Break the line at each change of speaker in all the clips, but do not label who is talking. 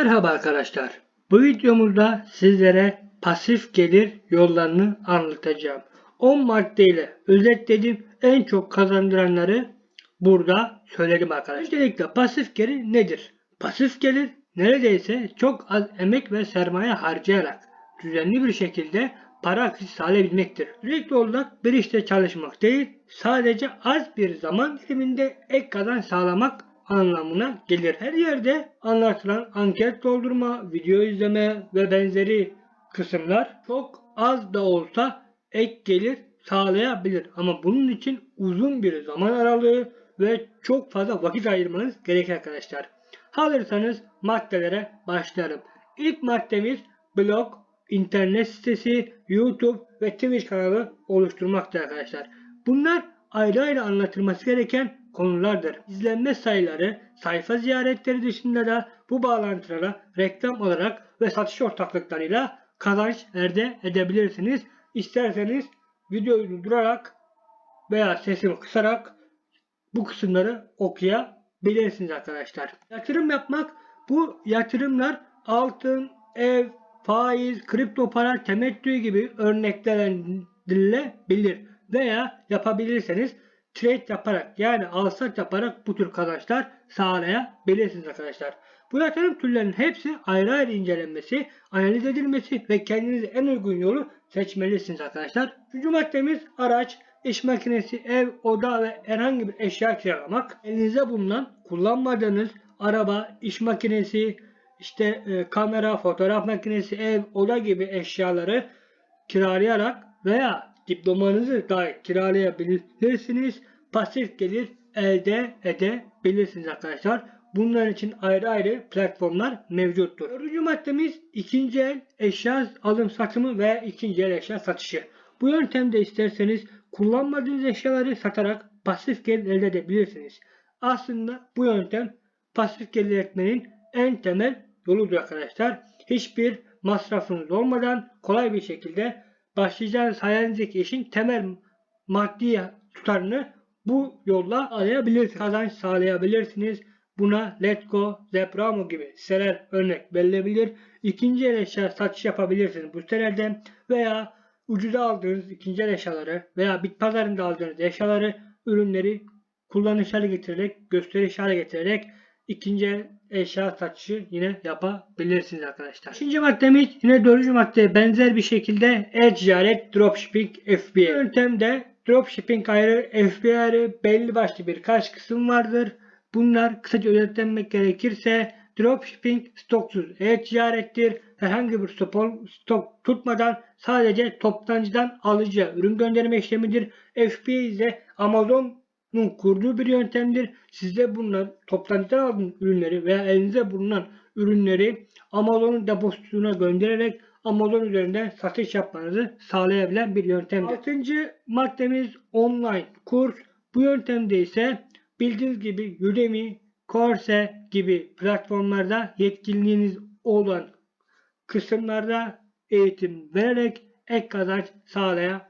Merhaba arkadaşlar. Bu videomuzda sizlere pasif gelir yollarını anlatacağım. 10 maddeyle özetledim. En çok kazandıranları burada söyledim arkadaşlar. Öncelikle pasif gelir nedir? Pasif gelir neredeyse çok az emek ve sermaye harcayarak düzenli bir şekilde para akışı sağlayabilmektir. Sürekli olarak bir işte çalışmak değil, sadece az bir zaman diliminde ek kazanç sağlamak anlamına gelir. Her yerde anlatılan anket doldurma, video izleme ve benzeri kısımlar çok az da olsa ek gelir sağlayabilir. Ama bunun için uzun bir zaman aralığı ve çok fazla vakit ayırmanız gerekir arkadaşlar. Hazırsanız maddelere başlayalım. İlk maddemiz blog, internet sitesi, YouTube ve Twitch kanalı oluşturmaktır arkadaşlar. Bunlar ayrı ayrı anlatılması gereken konulardır. İzlenme sayıları, sayfa ziyaretleri dışında da bu bağlantılara reklam olarak ve satış ortaklıklarıyla kazanç elde edebilirsiniz. İsterseniz videoyu durdurarak veya sesimi kısarak bu kısımları okuyabilirsiniz arkadaşlar. Yatırım yapmak bu yatırımlar altın, ev, faiz, kripto para, temettü gibi örneklendirilebilir veya yapabilirseniz trade yaparak yani alsat yaparak bu tür kazançlar sağlayabilirsiniz arkadaşlar. Bu yatırım türlerinin hepsi ayrı ayrı incelenmesi, analiz edilmesi ve kendinize en uygun yolu seçmelisiniz arkadaşlar. Üçüncü maddemiz araç, iş makinesi, ev, oda ve herhangi bir eşya kiralamak. Elinizde bulunan kullanmadığınız araba, iş makinesi, işte e, kamera, fotoğraf makinesi, ev, oda gibi eşyaları kiralayarak veya diplomanızı dahi kiralayabilirsiniz. Pasif gelir elde edebilirsiniz arkadaşlar. Bunların için ayrı ayrı platformlar mevcuttur. Dördüncü maddemiz ikinci el eşya alım satımı ve ikinci el eşya satışı. Bu yöntemde isterseniz kullanmadığınız eşyaları satarak pasif gelir elde edebilirsiniz. Aslında bu yöntem pasif gelir etmenin en temel yoludur arkadaşlar. Hiçbir masrafınız olmadan kolay bir şekilde başlayacağınız hayalinizdeki işin temel maddi tutarını bu yolla alabilirsiniz. Kazanç sağlayabilirsiniz. Buna Letgo, Zepramo gibi siteler örnek verilebilir. İkinci el eşya satış yapabilirsiniz bu sitelerde veya ucuza aldığınız ikinci el eşyaları veya bit pazarında aldığınız eşyaları, ürünleri kullanış hale getirerek, gösteriş hale getirerek ikinci el eşya satışı yine yapabilirsiniz arkadaşlar. İkinci maddemiz yine dördüncü maddeye benzer bir şekilde e-ticaret, dropshipping, FBA. Yöntemde dropshipping ayrı, FBA ayrı belli başlı birkaç kısım vardır. Bunlar kısaca özetlenmek gerekirse dropshipping stoksuz e-ticarettir. Herhangi bir stok, tutmadan sadece toptancıdan alıcıya ürün gönderme işlemidir. FBA ise Amazon'un kurduğu bir yöntemdir. Size bunlar toptancıdan aldığınız ürünleri veya elinizde bulunan ürünleri Amazon'un depositosuna göndererek Amazon üzerinden satış yapmanızı sağlayabilen bir yöntemdir. Altıncı maddemiz online kurs. Bu yöntemde ise bildiğiniz gibi Udemy, Coursera gibi platformlarda yetkinliğiniz olan kısımlarda eğitim vererek ek kazanç sağlayabilirsiniz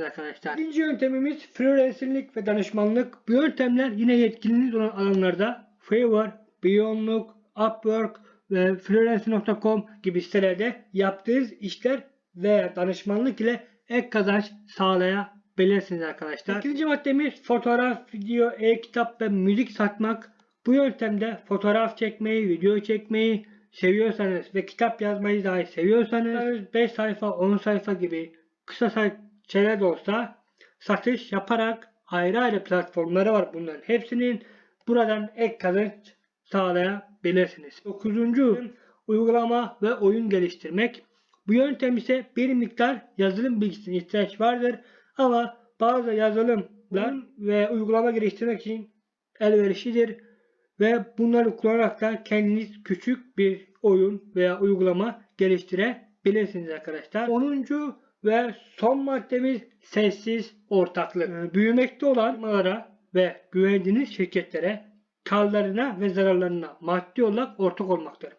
arkadaşlar. İkinci yöntemimiz freelancerlik ve danışmanlık. Bu yöntemler yine yetkinliğiniz olan alanlarda Fiverr, Beyondlook, Upwork ve freelancer.com gibi sitelerde yaptığınız işler veya danışmanlık ile ek kazanç sağlayabilirsiniz arkadaşlar. İkinci maddemiz fotoğraf, video, e-kitap ve müzik satmak. Bu yöntemde fotoğraf çekmeyi, video çekmeyi seviyorsanız ve kitap yazmayı dahi seviyorsanız 5 sayfa, 10 sayfa gibi kısa şeyler de olsa satış yaparak ayrı ayrı platformları var bunların hepsinin buradan ek kazanç sağlayabilirsiniz. Dokuzuncu uygulama ve oyun geliştirmek. Bu yöntem ise bir miktar yazılım bilgisine ihtiyaç vardır ama bazı yazılımlar ve uygulama geliştirmek için elverişlidir ve bunları kullanarak da kendiniz küçük bir oyun veya uygulama geliştirebilirsiniz arkadaşlar. 10. ve son maddemiz sessiz ortaklık. Büyümekte olan mallara ve güvendiğiniz şirketlere karlarına ve zararlarına maddi olarak ortak olmaktır.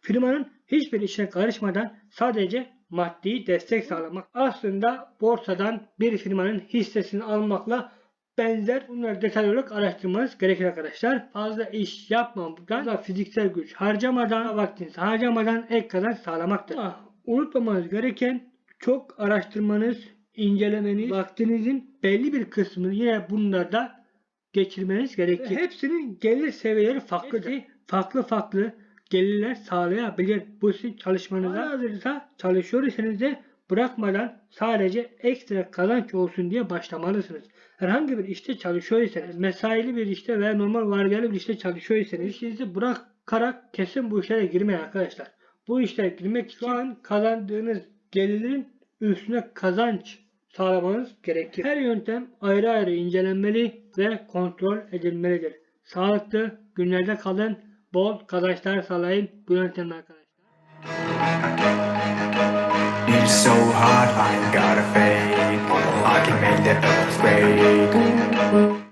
Firmanın hiçbir işe karışmadan sadece maddi destek sağlamak. Aslında borsadan bir firmanın hissesini almakla benzer bunları detaylı olarak araştırmanız gerekir arkadaşlar. Fazla iş yapmadan, fazla fiziksel güç harcamadan, vaktinizi harcamadan ek kazanç sağlamaktır. Ama unutmamanız gereken çok araştırmanız, incelemeniz, vaktinizin belli bir kısmını yine bunlarda geçirmeniz gerekir. Hepsinin gelir seviyeleri farklıdır. Hepsi farklı farklı gelirler sağlayabilir. Bu sizin çalışmanıza hazırsa çalışıyor iseniz de bırakmadan sadece ekstra kazanç olsun diye başlamalısınız. Herhangi bir işte çalışıyorsanız, mesaili bir işte veya normal vardiyalı bir işte çalışıyorsanız işinizi bırakarak kesin bu işlere girmeyin arkadaşlar. Bu işlere girmek için şu an kazandığınız gelirin üstüne kazanç sağlamanız gerekir. Her yöntem ayrı ayrı incelenmeli ve kontrol edilmelidir. Sağlıklı günlerde kalın, bol kazançlar sağlayın bu yöntemle arkadaşlar.
It's so hard, I ain't got a fake. I can make that earthquake.